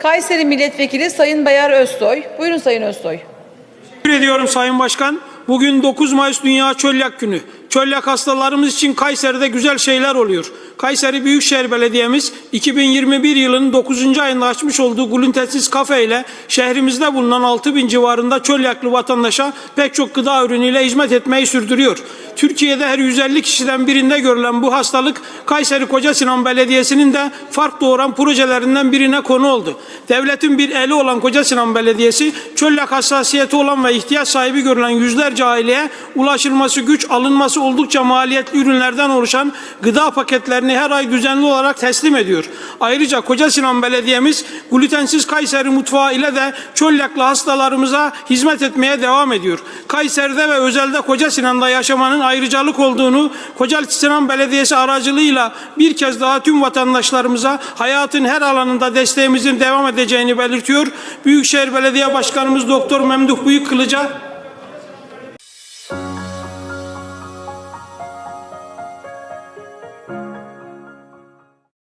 Kayseri Milletvekili Sayın Bayar Özsoy. Buyurun Sayın Özsoy. Teşekkür ediyorum Sayın Başkan. Bugün 9 Mayıs Dünya Çölyak Günü. Çölyak hastalarımız için Kayseri'de güzel şeyler oluyor. Kayseri Büyükşehir Belediye'miz 2021 yılının 9. ayında açmış olduğu glutensiz kafe ile şehrimizde bulunan 6 bin civarında çölyaklı vatandaşa pek çok gıda ürünüyle hizmet etmeyi sürdürüyor. Türkiye'de her 150 kişiden birinde görülen bu hastalık Kayseri Koca Sinan Belediyesi'nin de fark doğuran projelerinden birine konu oldu. Devletin bir eli olan Koca Sinan Belediyesi çölyak hassasiyeti olan ve ihtiyaç sahibi görülen yüzlerce aileye ulaşılması güç, alınması oldukça maliyetli ürünlerden oluşan gıda paketlerini her ay düzenli olarak teslim ediyor. Ayrıca Koca Sinan Belediye'miz glutensiz Kayseri mutfağı ile de çölyaklı hastalarımıza hizmet etmeye devam ediyor. Kayseri'de ve özelde Koca Sinan'da yaşamanın ayrıcalık olduğunu Koca Sinan Belediyesi aracılığıyla bir kez daha tüm vatandaşlarımıza hayatın her alanında desteğimizin devam edeceğini belirtiyor. Büyükşehir Belediye Başkanımız Doktor Memduh Büyükkılıç'a